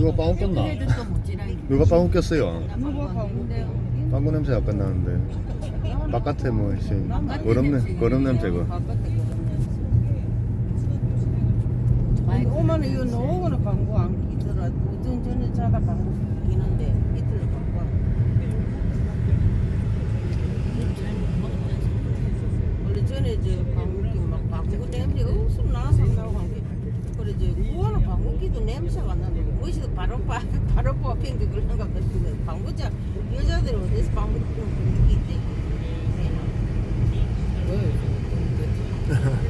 누가 빵 꼈나? 누가 빵 꼈어요? 빵구 냄새 약간 나는데. 바깥에 뭐 이제 냄 거름 냄새가 바깥에 아니 오만 이거 노고는 광고 안 끼더라. 오전 전에 자다 광고 끼는데 이틀 광고 원래 전에 저 방귀 막 방구 냄새 없으면 나서 나고 한게 그래 저 구워는 방귀도 냄새가 안 나는데 무엇이도 바로 빠 바로 뽑힌 게 그런가 같은데 방구자 여자들 어디서 방구 끼는 게 있대? 그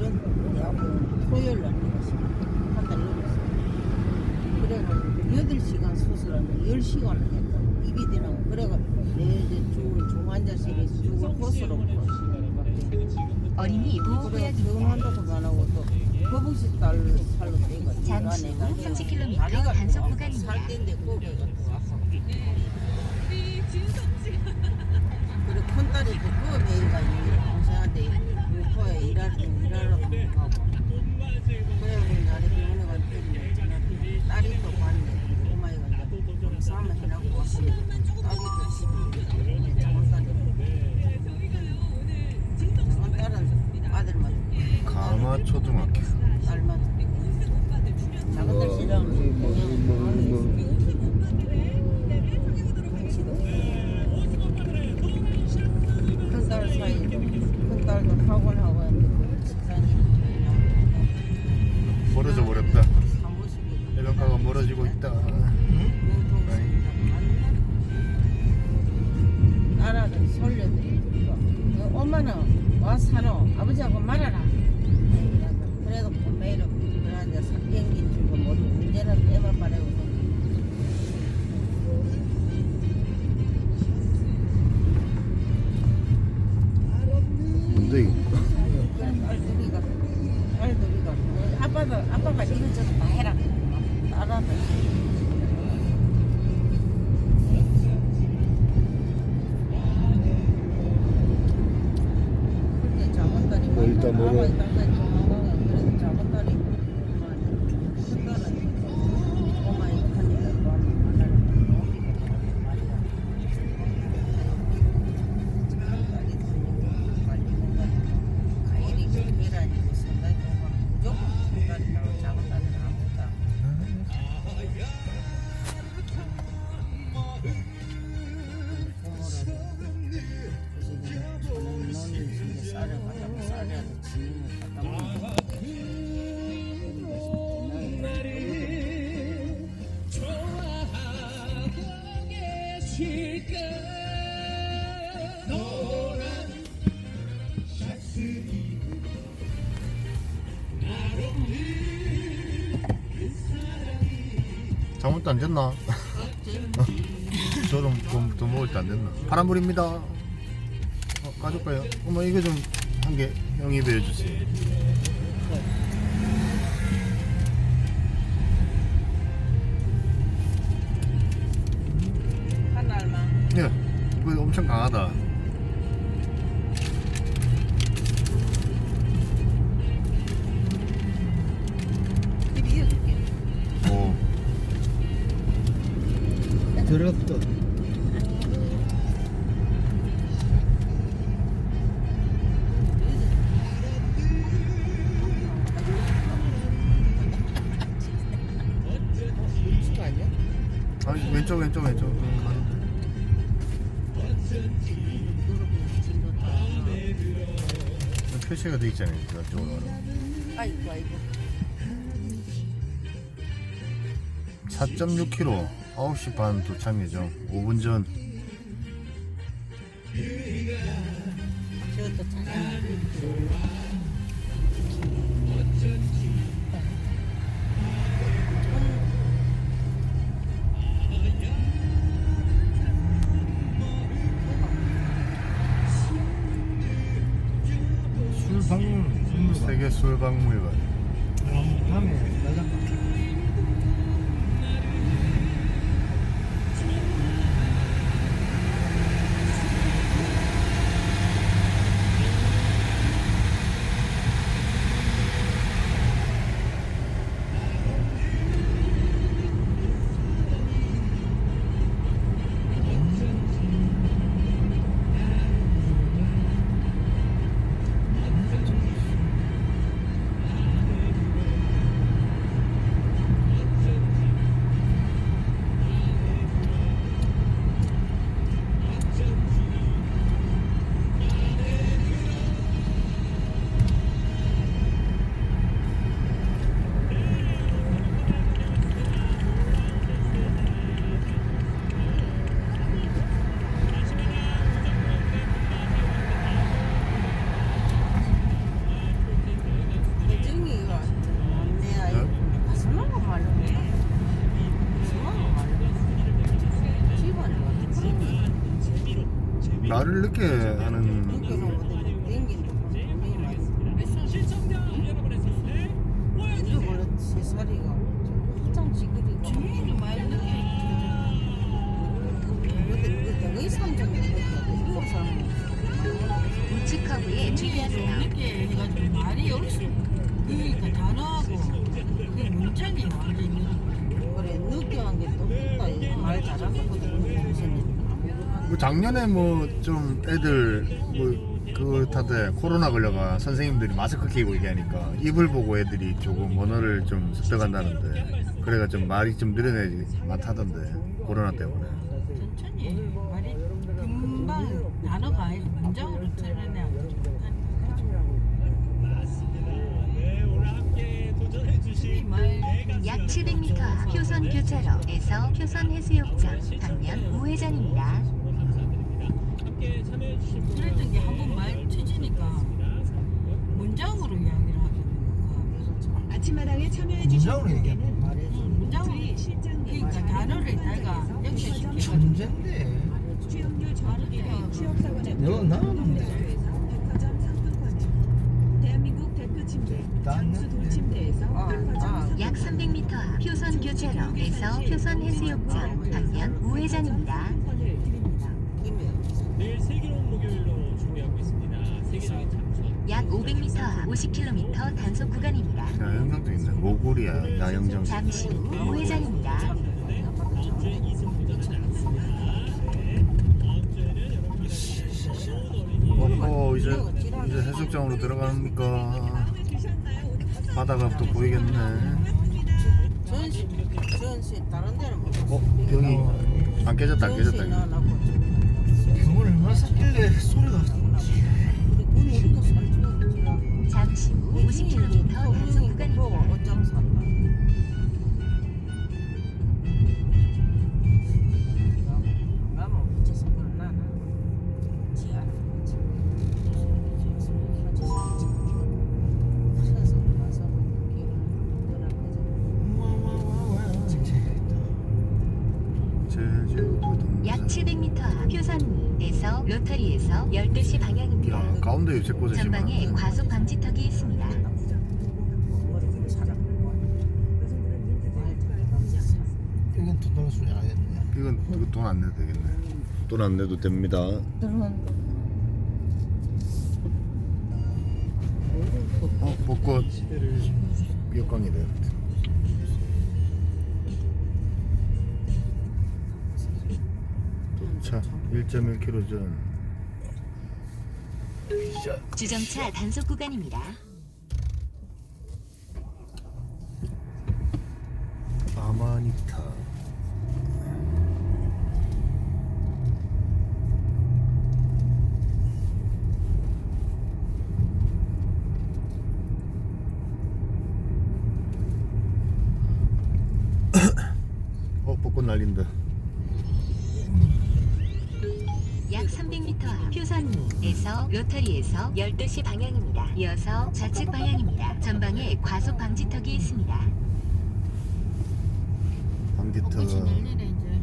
토요일 날 한달 넘었어 그래가 8시간 수술하는 10시간을 했다 입이 되는 그래가 내이제 죽을 중환자실에 죽을 호스로 어린이 보호구역입니다. 병원한다고도 안 하고 또 거북이 딸 살로 떼가 잠시 후 30km 단속 구간입니다. 살 때인데 또 아파 그래 큰 딸이 그 매일가 동생한테 육포에 일하러 일하러 가고 그래 우리 날에 병원에 갈 때는 전화를 딸이 또 봤네 엄마가 이제 검사하면 해라고 왔어 딸이 또 집에 작은 딸이 작은 딸은 아들만. 가마 초등학교 딸만 뭔데 이거 딸들이가 딸들이가 아빠도 아빠가 이것저것 다 해라 뭐. 잠옷도 안 졌나? 저도 더, 더 먹을 때 안 됐나? 파란불입니다 어, 가져올까요? 어머 이거 좀 한 개 형이 배워주세요 한 알만 예 이거 엄청 강하다 더럽다. 아, 왼쪽 왼쪽 왼쪽 음, 가는데. 표시가 돼 있잖아요 저쪽으로 아이고 아이고 4.6km 9시 반 도착이죠. 5분 전. 저것도. 술박물 세계 술박물관. 다음에 나가 늦게 해가지고 말이 없어. 그러니까 단어하고 그게 문장이 완전히 늦어. 그래 늦게 한 게 또 있다 말 잘하는 것도 무슨 뭐 작년에 뭐 좀 애들 뭐 그렇다대 코로나 걸려가 선생님들이 마스크 끼고 얘기하니까 입을 보고 애들이 조금 언어를 좀 습득한다는데 그래가 좀 말이 좀 늘어내지 많다던데 코로나 때문에 천천히 해. 말이 금방 단어가 문장으로 드러내야 돼. 약 700m 앞 표선 교차로에서 표선 해수욕장 방면 우회전입니다. 그랬던 게 한 번말 터지니까 문장으로 이야기를 하게 되는 거야. 아침마당에 참여해 주신 문장으로 얘기하는 응, 문장으로. 그러니까 단어를 내가 연결시켜가지고 천재인데. 취업률 취업사관의 너 나는 백화점 상품권을 대한민국 대표 침대 돌침대에서 아, 아. 약 300m 앞 표선 교차로에서 표선 해수욕장 방면 우회전입니다. 내일 세계로운 목요일로 준비하고 있습니다. 세계적인 장수 약 500m 앞 50km 단속 구간입니다. 야영장도 있네 모골이야 야영장 잠시 후 우회전입니다. 다음 주에 이승보다는 않습니다. 다음 주에는 여러분들 어 이제 이제 해수욕장으로 들어갑니까 바다가 또 보이겠네. 전시 전시 다른 데는 못 어? 여기 안 깨졌다 안 깨졌다 전시 나라고. 병을 얼마나 샀길래 표선에서 로터리에서 12시 방향입니다. 야 가운데 유채 꽃을 전방에 심어놨네. 과속 방지턱이 있습니다. 이건 돈 달라 소리 안 하겠네 이건 돈 안 내도 되겠네. 돈 안 내도 됩니다. 어 벚꽃 역광이래 도착 1.1km 전 주정차 단속 구간입니다. 아마니타 벚꽃 날린다. 300m 앞 표선리에서 로터리에서 12시 방향입니다. 이어서 좌측 방향입니다. 전방에 과속 방지턱이 있습니다. 방지턱 벚꽃이 날리네 이제.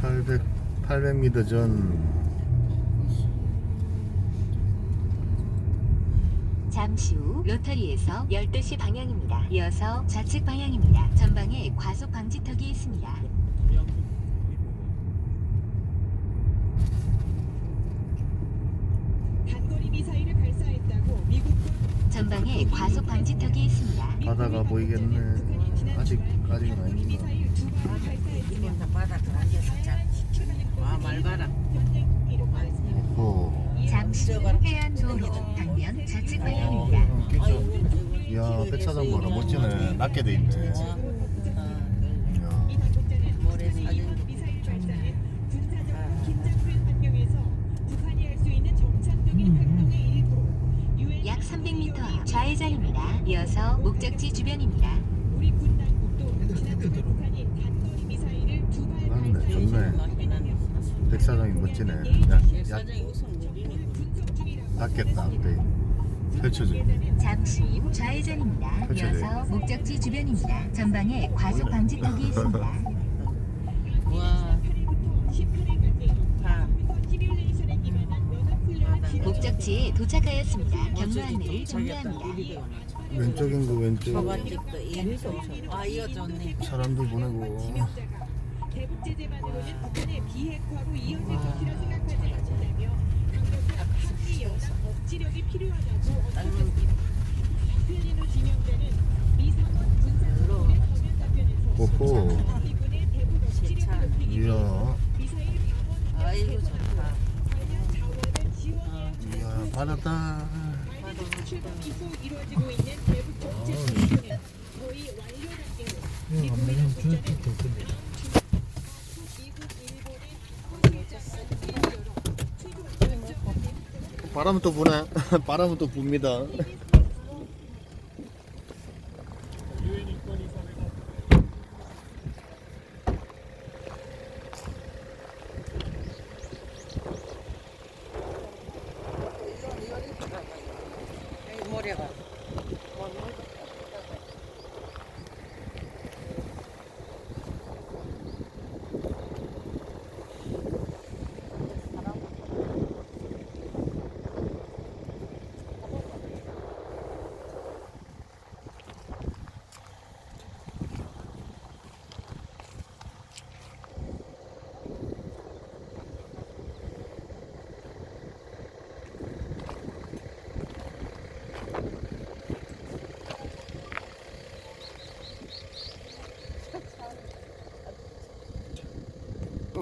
800 800m 전 잠시 후 로터리에서 12시 방향입니다. 이어서 좌측 방향입니다. 전방에 과속 방지턱이 있습니다. 단거리 미사일을 발사했다고 미국과 전방에 과속 방지턱이 있습니다. 바다가 보이겠네. 아직 아직은 아닌가. 바닥을 앉아서 오. 잠시 후 해안도로 방면 좌측 방향입니다. 어, 그쵸. 이야 백사장 봐라 멋지네. 낮게 돼 있네. 이어서 목적지 주변입니다. 우리 군 당국도 지난주에 북한이 단거리 미사일을 두발 맞네, 발사했다고 좋네. 백사장이 멋지네. 야, 야 낮겠다. 돼. 펼쳐져. 잠시 후 좌회전입니다. 그쵸, 이어서 목적지 주변입니다. 전방에 과속 방지턱이 있습니다. 와 18일까지 다 시뮬레이션에 기반한 연합훈련을 진행 목적지에 도착하였습니다. 경로 안내를 종료합니다. 왼쪽인 거 왼쪽. 아 이거 좋네 사람들 보내고. 오호. 이야. 아이고 좋다 이야 바다다. 바람은 또 부네. 바람은 또 붑니다. 여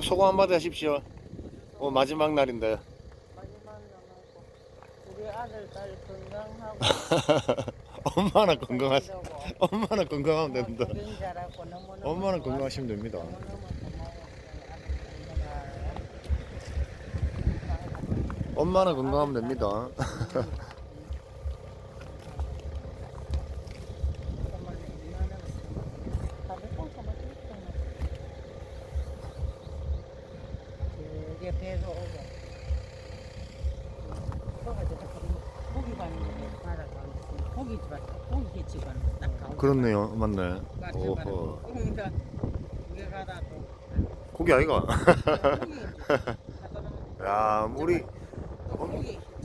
소감 한마디 하십시오. 오 마지막 날인데. 마지막 남았고 우리 아들 딸 건강하고 엄마나 건강하 이러고 엄마나 건강하면 됩니다. 잘하고 너무너무 좋아. 건강하시면 됩니다. 너무너무 고마워 아들 엄마는 건강하면 됩니다. 저게 배가 오고 고기 가는 거 바라가 고기 집 고기 개집 가는 거딱 가고 그렇네요, 맞네. 오호. 고기 아이가? 야, 고기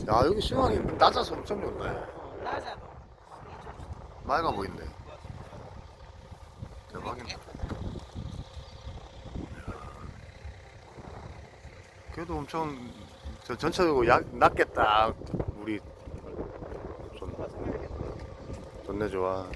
야 여기 수영이 낮아서 엄청 좋네. 맑아 보인대. 대박이네. 그래도 엄청 저 전체적으로 약, 낮겠다. 우리 좋, 좋네 좋아.